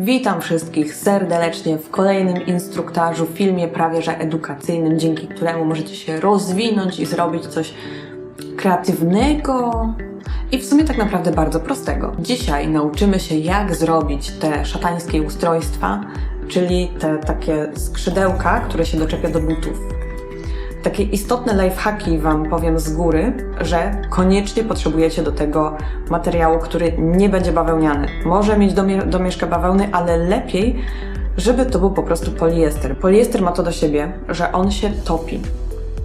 Witam wszystkich serdecznie w kolejnym instruktażu, filmie prawie że edukacyjnym, dzięki któremu możecie się rozwinąć i zrobić coś kreatywnego i w sumie tak naprawdę bardzo prostego. Dzisiaj nauczymy się, jak zrobić te szatańskie ustrojstwa, czyli te takie skrzydełka, które się doczepia do butów. Takie istotne lifehacki Wam powiem z góry, że koniecznie potrzebujecie do tego materiału, który nie będzie bawełniany. Może mieć domie- domieszkę bawełny, ale lepiej, żeby to był po prostu poliester. Poliester ma to do siebie, że on się topi.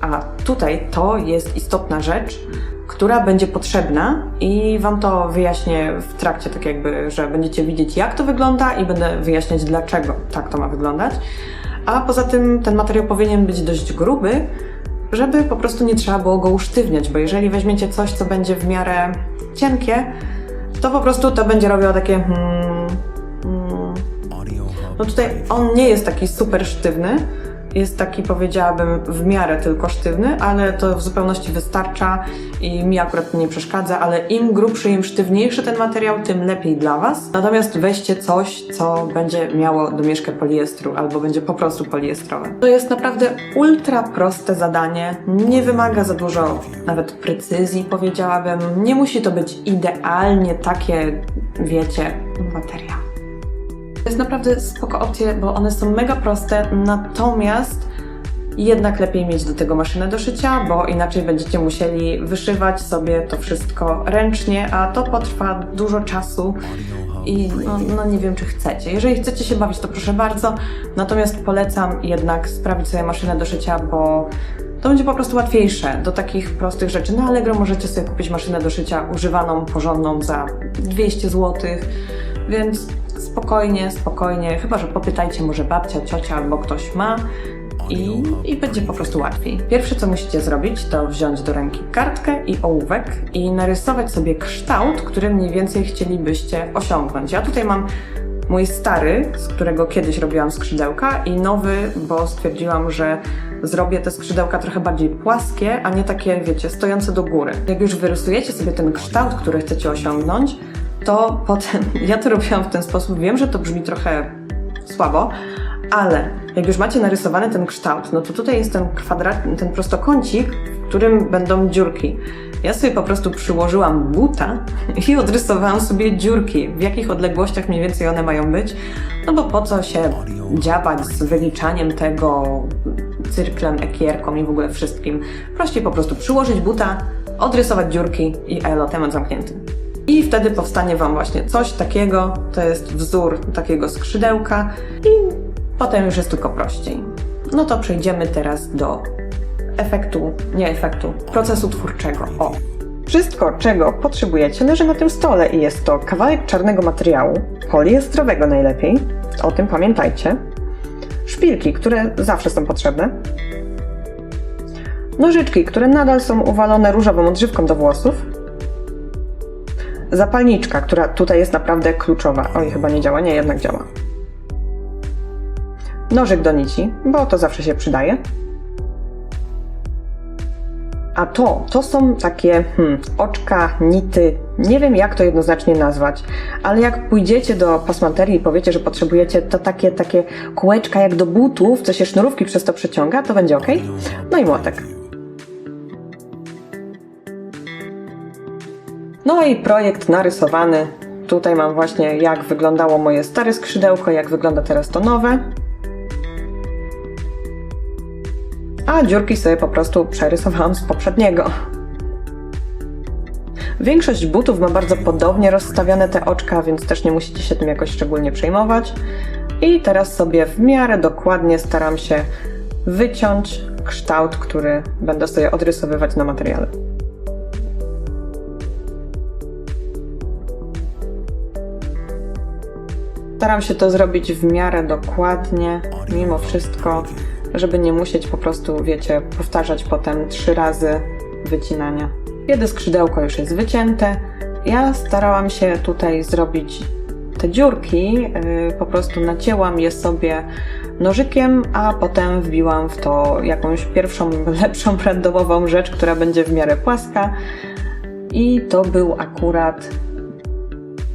A tutaj to jest istotna rzecz, która będzie potrzebna i Wam to wyjaśnię w trakcie, tak jakby, że będziecie widzieć jak to wygląda i będę wyjaśniać dlaczego tak to ma wyglądać. A poza tym ten materiał powinien być dość gruby, żeby po prostu nie trzeba było go usztywniać, bo jeżeli weźmiecie coś, co będzie w miarę cienkie, to po prostu to będzie robiło takie hmm, hmm. No tutaj on nie jest taki super sztywny, jest taki powiedziałabym w miarę tylko sztywny, ale to w zupełności wystarcza i mi akurat nie przeszkadza, ale im grubszy, im sztywniejszy ten materiał, tym lepiej dla Was. Natomiast weźcie coś, co będzie miało domieszkę poliestru albo będzie po prostu poliestrowe. To jest naprawdę ultra proste zadanie, nie wymaga za dużo nawet precyzji powiedziałabym, nie musi to być idealnie takie, wiecie, materiał. To jest naprawdę spoko opcje, bo one są mega proste, natomiast jednak lepiej mieć do tego maszynę do szycia, bo inaczej będziecie musieli wyszywać sobie to wszystko ręcznie, a to potrwa dużo czasu i no, no nie wiem, czy chcecie. Jeżeli chcecie się bawić, to proszę bardzo, natomiast polecam jednak sprawić sobie maszynę do szycia, bo to będzie po prostu łatwiejsze do takich prostych rzeczy. Na Allegro możecie sobie kupić maszynę do szycia używaną, porządną za 200 zł, więc spokojnie, spokojnie, chyba że popytajcie może babcia, ciocia albo ktoś ma i, i będzie po prostu łatwiej. Pierwsze co musicie zrobić to wziąć do ręki kartkę i ołówek i narysować sobie kształt, który mniej więcej chcielibyście osiągnąć. Ja tutaj mam mój stary, z którego kiedyś robiłam skrzydełka i nowy, bo stwierdziłam, że zrobię te skrzydełka trochę bardziej płaskie, a nie takie, wiecie, stojące do góry. Jak już wyrysujecie sobie ten kształt, który chcecie osiągnąć, to potem ja to robiłam w ten sposób. Wiem, że to brzmi trochę słabo, ale jak już macie narysowany ten kształt, no to tutaj jest ten kwadrat, ten prostokącik, w którym będą dziurki. Ja sobie po prostu przyłożyłam buta i odrysowałam sobie dziurki, w jakich odległościach mniej więcej one mają być, no bo po co się dziabać z wyliczaniem tego cyrklem, ekierką i w ogóle wszystkim. Prościej po prostu przyłożyć buta, odrysować dziurki i elo, temat zamknięty. I wtedy powstanie Wam właśnie coś takiego, to jest wzór takiego skrzydełka i potem już jest tylko prościej. No to przejdziemy teraz do efektu, nie efektu, procesu twórczego. O! Wszystko, czego potrzebujecie, leży na tym stole i jest to kawałek czarnego materiału, poliestrowego najlepiej, o tym pamiętajcie, szpilki, które zawsze są potrzebne, nożyczki, które nadal są uwalone różową odżywką do włosów, zapalniczka, która tutaj jest naprawdę kluczowa. Oj, chyba nie działa, nie, jednak działa. Nożyk do nici, bo to zawsze się przydaje. A to, to są takie hmm, oczka, nity, nie wiem jak to jednoznacznie nazwać, ale jak pójdziecie do pasmanterii i powiecie, że potrzebujecie to takie, takie kółeczka jak do butów, co się sznurówki przez to przeciąga, to będzie ok. No i młotek. No i projekt narysowany. Tutaj mam właśnie jak wyglądało moje stare skrzydełko, jak wygląda teraz to nowe. A dziurki sobie po prostu przerysowałam z poprzedniego. Większość butów ma bardzo podobnie rozstawione te oczka, więc też nie musicie się tym jakoś szczególnie przejmować. I teraz sobie w miarę dokładnie staram się wyciąć kształt, który będę sobie odrysowywać na materiale. Staram się to zrobić w miarę dokładnie, mimo wszystko, żeby nie musieć po prostu, wiecie, powtarzać potem trzy razy wycinania. Kiedy skrzydełko już jest wycięte, ja starałam się tutaj zrobić te dziurki, yy, po prostu nacięłam je sobie nożykiem, a potem wbiłam w to jakąś pierwszą, lepszą randomową rzecz, która będzie w miarę płaska. I to był akurat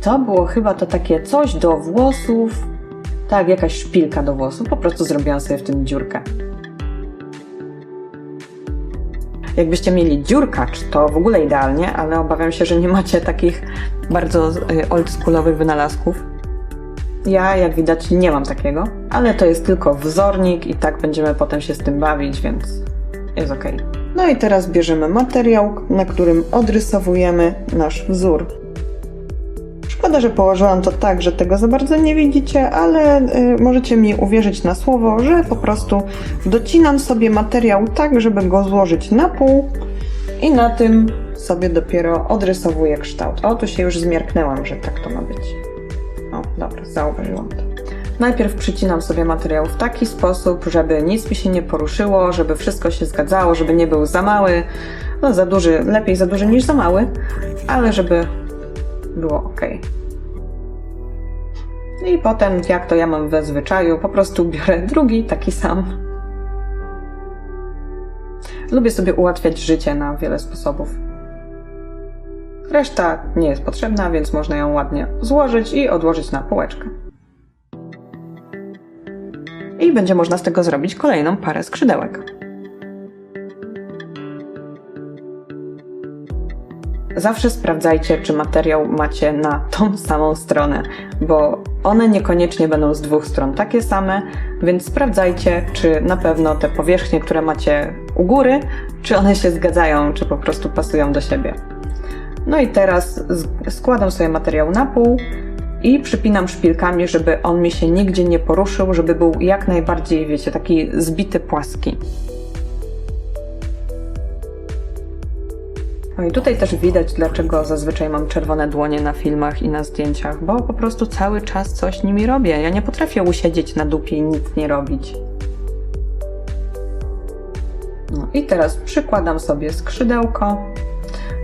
To było chyba to takie coś do włosów. Tak, jakaś szpilka do włosów. Po prostu zrobiłam sobie w tym dziurkę. Jakbyście mieli dziurkacz, to w ogóle idealnie, ale obawiam się, że nie macie takich bardzo y, oldschoolowych wynalazków. Ja, jak widać, nie mam takiego, ale to jest tylko wzornik i tak będziemy potem się z tym bawić, więc jest ok. No i teraz bierzemy materiał, na którym odrysowujemy nasz wzór. Szkoda, że położyłam to tak, że tego za bardzo nie widzicie, ale y, możecie mi uwierzyć na słowo, że po prostu docinam sobie materiał tak, żeby go złożyć na pół i na tym sobie dopiero odrysowuję kształt. O, tu się już zmierknęłam, że tak to ma być. O, dobra, zauważyłam to. Najpierw przycinam sobie materiał w taki sposób, żeby nic mi się nie poruszyło, żeby wszystko się zgadzało, żeby nie był za mały, no za duży, lepiej za duży niż za mały, ale żeby było ok. I potem, jak to ja mam we zwyczaju, po prostu biorę drugi, taki sam. Lubię sobie ułatwiać życie na wiele sposobów. Reszta nie jest potrzebna, więc można ją ładnie złożyć i odłożyć na półeczkę. I będzie można z tego zrobić kolejną parę skrzydełek. Zawsze sprawdzajcie, czy materiał macie na tą samą stronę, bo one niekoniecznie będą z dwóch stron takie same, więc sprawdzajcie, czy na pewno te powierzchnie, które macie u góry, czy one się zgadzają, czy po prostu pasują do siebie. No i teraz składam sobie materiał na pół i przypinam szpilkami, żeby on mi się nigdzie nie poruszył, żeby był jak najbardziej, wiecie, taki zbity, płaski. No i tutaj też widać, dlaczego zazwyczaj mam czerwone dłonie na filmach i na zdjęciach, bo po prostu cały czas coś nimi robię. Ja nie potrafię usiedzieć na dupie i nic nie robić. No i teraz przykładam sobie skrzydełko.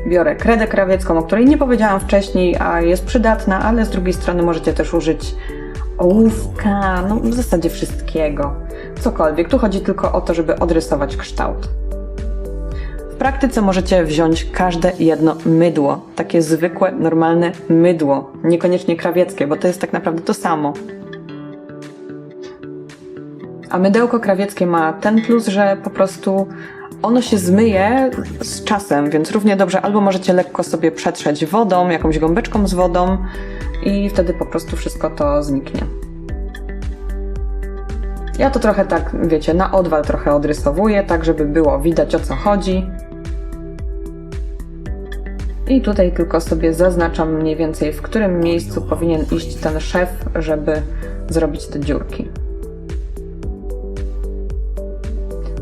Biorę kredę krawiecką, o której nie powiedziałam wcześniej, a jest przydatna, ale z drugiej strony możecie też użyć ołówka, no w zasadzie wszystkiego. Cokolwiek. Tu chodzi tylko o to, żeby odrysować kształt. W praktyce możecie wziąć każde jedno mydło, takie zwykłe, normalne mydło, niekoniecznie krawieckie, bo to jest tak naprawdę to samo. A mydełko krawieckie ma ten plus, że po prostu ono się zmyje z czasem, więc równie dobrze albo możecie lekko sobie przetrzeć wodą, jakąś gąbeczką z wodą i wtedy po prostu wszystko to zniknie. Ja to trochę tak, wiecie, na odwal trochę odrysowuję, tak żeby było widać o co chodzi. I tutaj tylko sobie zaznaczam mniej więcej, w którym miejscu powinien iść ten szef, żeby zrobić te dziurki.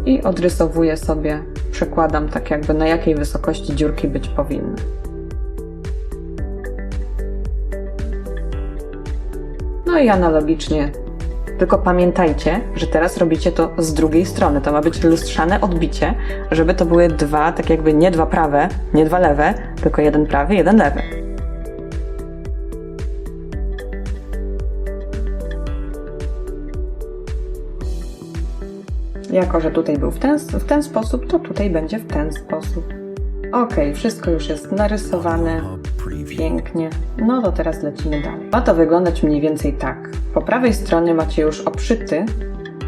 I odrysowuję sobie, przekładam tak jakby na jakiej wysokości dziurki być powinny. No i analogicznie. Tylko pamiętajcie, że teraz robicie to z drugiej strony. To ma być lustrzane odbicie, żeby to były dwa, tak jakby nie dwa prawe, nie dwa lewe, tylko jeden prawy, jeden lewy. Jako, że tutaj był w ten, w ten sposób, to tutaj będzie w ten sposób. Ok, wszystko już jest narysowane. Pięknie. No to teraz lecimy dalej. Ma to wyglądać mniej więcej tak. Po prawej stronie macie już obszyty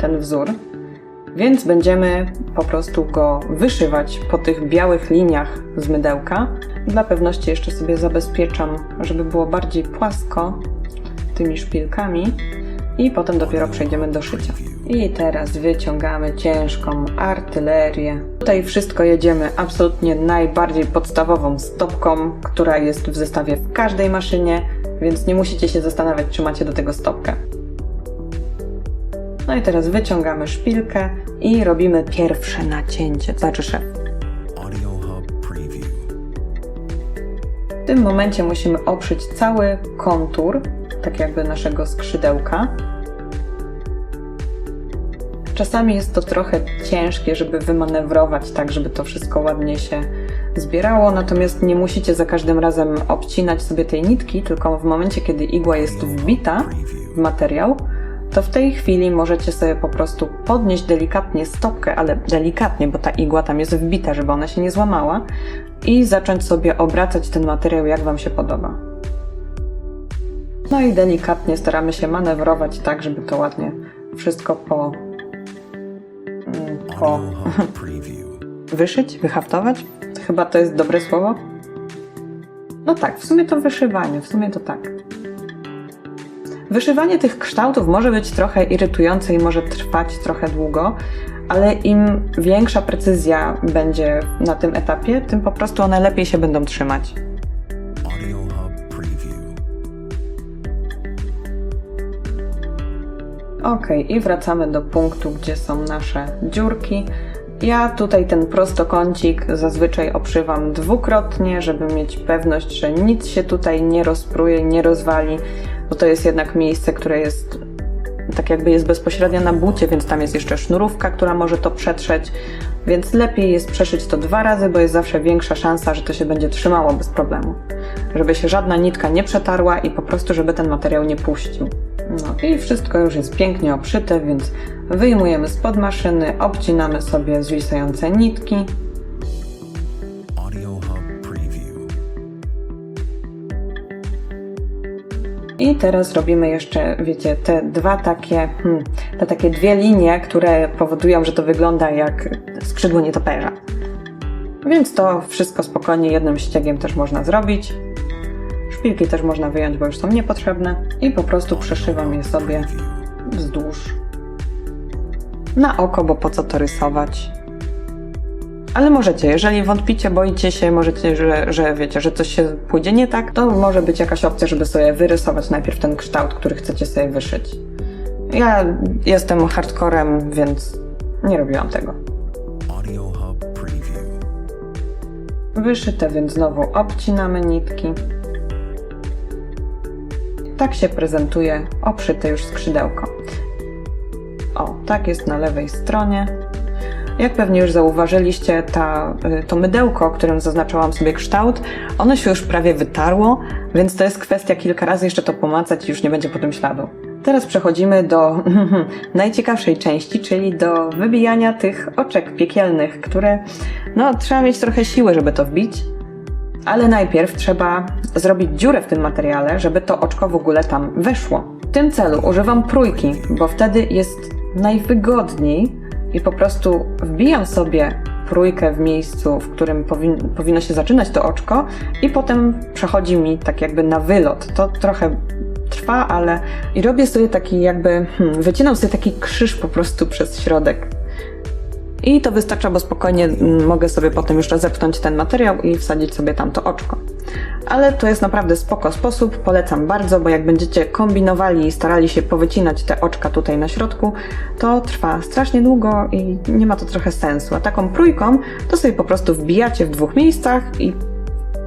ten wzór, więc będziemy po prostu go wyszywać po tych białych liniach z mydełka. Dla pewności jeszcze sobie zabezpieczam, żeby było bardziej płasko tymi szpilkami i potem dopiero przejdziemy do szycia. I teraz wyciągamy ciężką artylerię. Tutaj wszystko jedziemy absolutnie najbardziej podstawową stopką, która jest w zestawie w każdej maszynie, więc nie musicie się zastanawiać, czy macie do tego stopkę. No i teraz wyciągamy szpilkę i robimy pierwsze nacięcie, znaczy szef. W tym momencie musimy oprzeć cały kontur, tak jakby naszego skrzydełka. Czasami jest to trochę ciężkie, żeby wymanewrować tak, żeby to wszystko ładnie się zbierało, natomiast nie musicie za każdym razem obcinać sobie tej nitki, tylko w momencie, kiedy igła jest wbita w materiał, to w tej chwili możecie sobie po prostu podnieść delikatnie stopkę, ale delikatnie, bo ta igła tam jest wbita, żeby ona się nie złamała, i zacząć sobie obracać ten materiał, jak Wam się podoba. No i delikatnie staramy się manewrować tak, żeby to ładnie wszystko po, mm, po wyszyć, wyhaftować. Chyba to jest dobre słowo. No tak, w sumie to wyszywanie, w sumie to tak. Wyszywanie tych kształtów może być trochę irytujące i może trwać trochę długo, ale im większa precyzja będzie na tym etapie, tym po prostu one lepiej się będą trzymać. Ok, i wracamy do punktu, gdzie są nasze dziurki. Ja tutaj ten prostokącik zazwyczaj obszywam dwukrotnie, żeby mieć pewność, że nic się tutaj nie rozpruje, nie rozwali, bo to jest jednak miejsce, które jest tak jakby jest bezpośrednio na bucie, więc tam jest jeszcze sznurówka, która może to przetrzeć, więc lepiej jest przeszyć to dwa razy, bo jest zawsze większa szansa, że to się będzie trzymało bez problemu. Żeby się żadna nitka nie przetarła i po prostu, żeby ten materiał nie puścił. No i wszystko już jest pięknie obszyte, więc wyjmujemy spod maszyny, obcinamy sobie zwisające nitki. I teraz robimy jeszcze, wiecie, te dwa takie, hmm, te takie dwie linie, które powodują, że to wygląda jak skrzydło nietoperza. Więc to wszystko spokojnie jednym ściegiem też można zrobić. Szpilki też można wyjąć, bo już są niepotrzebne. I po prostu przeszywam je sobie wzdłuż. Na oko, bo po co to rysować. Ale możecie, jeżeli wątpicie, boicie się, możecie, że, że wiecie, że coś się pójdzie nie tak, to może być jakaś opcja, żeby sobie wyrysować najpierw ten kształt, który chcecie sobie wyszyć. Ja jestem hardcorem, więc nie robiłam tego. Wyszyte, więc znowu obcinamy nitki. Tak się prezentuje obszyte już skrzydełko. O, tak jest na lewej stronie. Jak pewnie już zauważyliście, ta, y, to mydełko, którym zaznaczałam sobie kształt, ono się już prawie wytarło, więc to jest kwestia kilka razy jeszcze to pomacać i już nie będzie po tym śladu. Teraz przechodzimy do najciekawszej części, czyli do wybijania tych oczek piekielnych, które no trzeba mieć trochę siły, żeby to wbić. Ale najpierw trzeba zrobić dziurę w tym materiale, żeby to oczko w ogóle tam weszło. W tym celu używam prójki, bo wtedy jest najwygodniej i po prostu wbijam sobie prójkę w miejscu, w którym powin- powinno się zaczynać to oczko i potem przechodzi mi tak jakby na wylot. To trochę trwa, ale i robię sobie taki jakby, hmm, wycinam sobie taki krzyż po prostu przez środek. I to wystarcza, bo spokojnie mm, mogę sobie potem jeszcze zepchnąć ten materiał i wsadzić sobie tam to oczko. Ale to jest naprawdę spoko sposób, polecam bardzo, bo jak będziecie kombinowali i starali się powycinać te oczka tutaj na środku, to trwa strasznie długo i nie ma to trochę sensu. A taką prójką to sobie po prostu wbijacie w dwóch miejscach i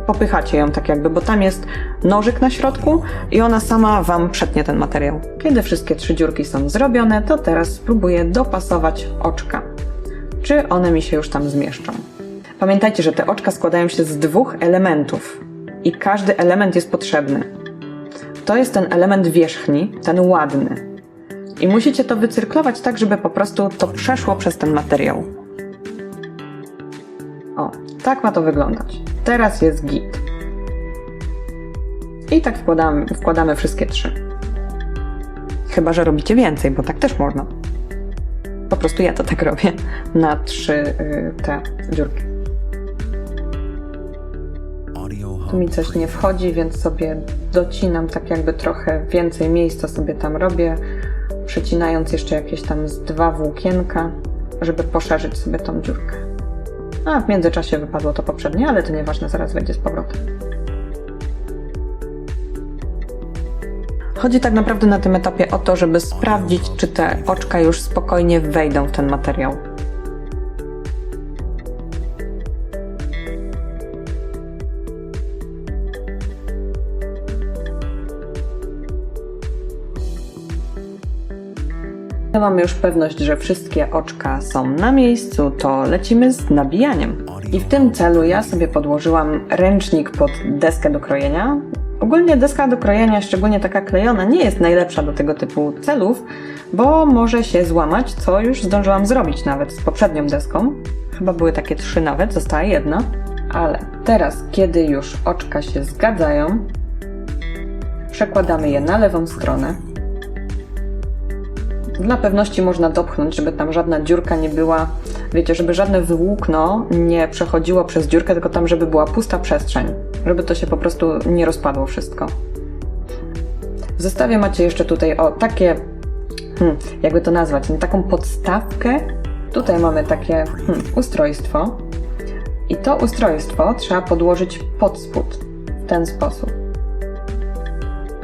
popychacie ją tak jakby, bo tam jest nożyk na środku i ona sama Wam przetnie ten materiał. Kiedy wszystkie trzy dziurki są zrobione, to teraz spróbuję dopasować oczka. Czy one mi się już tam zmieszczą? Pamiętajcie, że te oczka składają się z dwóch elementów i każdy element jest potrzebny. To jest ten element wierzchni, ten ładny. I musicie to wycyrklować tak, żeby po prostu to przeszło przez ten materiał. O, tak ma to wyglądać. Teraz jest git. I tak wkładamy, wkładamy wszystkie trzy. Chyba, że robicie więcej, bo tak też można. Po prostu ja to tak robię na trzy y, te dziurki. Tu mi coś nie wchodzi, więc sobie docinam tak jakby trochę więcej miejsca sobie tam robię, przecinając jeszcze jakieś tam z dwa włókienka, żeby poszerzyć sobie tą dziurkę. A w międzyczasie wypadło to poprzednie, ale to nieważne, zaraz wejdzie z powrotem. Chodzi tak naprawdę na tym etapie o to, żeby sprawdzić, czy te oczka już spokojnie wejdą w ten materiał. Ja mamy już pewność, że wszystkie oczka są na miejscu, to lecimy z nabijaniem. I w tym celu ja sobie podłożyłam ręcznik pod deskę do krojenia. Ogólnie deska do krojenia, szczególnie taka klejona, nie jest najlepsza do tego typu celów, bo może się złamać, co już zdążyłam zrobić nawet z poprzednią deską. Chyba były takie trzy nawet, została jedna. Ale teraz, kiedy już oczka się zgadzają, przekładamy je na lewą stronę. Dla pewności można dopchnąć, żeby tam żadna dziurka nie była, wiecie, żeby żadne włókno nie przechodziło przez dziurkę, tylko tam, żeby była pusta przestrzeń, żeby to się po prostu nie rozpadło wszystko. W zestawie macie jeszcze tutaj o takie, hmm, jakby to nazwać, taką podstawkę. Tutaj mamy takie hmm, ustrojstwo. I to ustrojstwo trzeba podłożyć pod spód w ten sposób.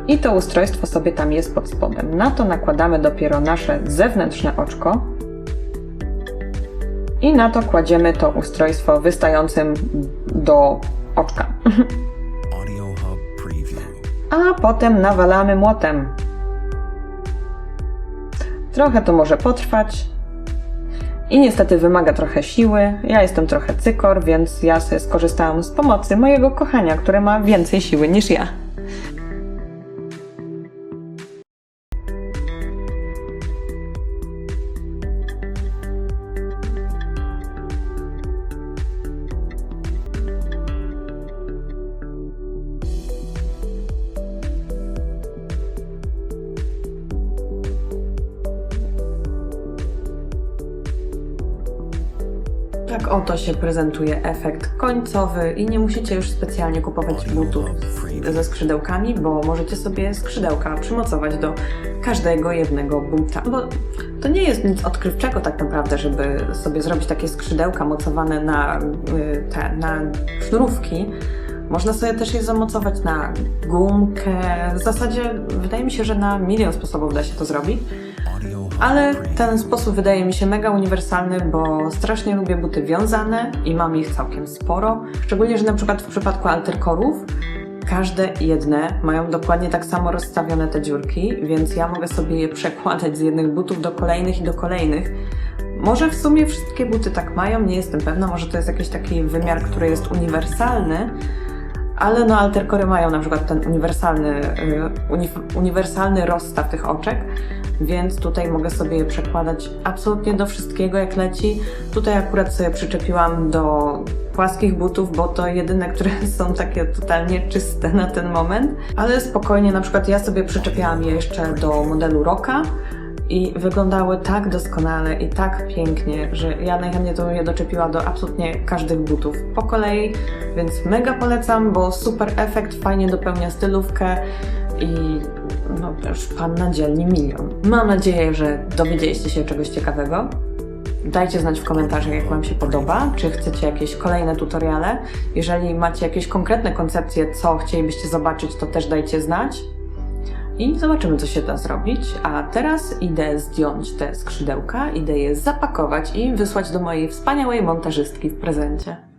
I to ustrojstwo sobie tam jest pod spodem. Na to nakładamy dopiero nasze zewnętrzne oczko. I na to kładziemy to ustrojstwo wystającym do oczka. A potem nawalamy młotem. Trochę to może potrwać i niestety wymaga trochę siły. Ja jestem trochę cykor, więc ja sobie skorzystałam z pomocy mojego kochania, które ma więcej siły niż ja. Się prezentuje efekt końcowy i nie musicie już specjalnie kupować butów ze skrzydełkami, bo możecie sobie skrzydełka przymocować do każdego jednego buta. Bo to nie jest nic odkrywczego tak naprawdę, żeby sobie zrobić takie skrzydełka mocowane na, y, te, na sznurówki. Można sobie też je zamocować na gumkę. W zasadzie wydaje mi się, że na milion sposobów da się to zrobić. Ale ten sposób wydaje mi się mega uniwersalny, bo strasznie lubię buty wiązane i mam ich całkiem sporo. Szczególnie, że na przykład w przypadku alterkorów każde jedne mają dokładnie tak samo rozstawione te dziurki, więc ja mogę sobie je przekładać z jednych butów do kolejnych i do kolejnych. Może w sumie wszystkie buty tak mają, nie jestem pewna, może to jest jakiś taki wymiar, który jest uniwersalny, ale no alterkory mają na przykład ten uniwersalny, y, uni- uniwersalny rozstaw tych oczek, więc tutaj mogę sobie je przekładać absolutnie do wszystkiego jak leci. Tutaj akurat sobie przyczepiłam do płaskich butów, bo to jedyne, które są takie totalnie czyste na ten moment, ale spokojnie, na przykład ja sobie przyczepiałam je jeszcze do modelu Rocka, i wyglądały tak doskonale i tak pięknie, że ja najchętniej to je doczepiła do absolutnie każdych butów po kolei, więc mega polecam, bo super efekt, fajnie dopełnia stylówkę i no już pan na dzielni milion. Mam nadzieję, że dowiedzieliście się czegoś ciekawego. Dajcie znać w komentarzach, jak Wam się podoba, czy chcecie jakieś kolejne tutoriale. Jeżeli macie jakieś konkretne koncepcje, co chcielibyście zobaczyć, to też dajcie znać. I zobaczymy, co się da zrobić. A teraz idę zdjąć te skrzydełka, idę je zapakować i wysłać do mojej wspaniałej montażystki w prezencie.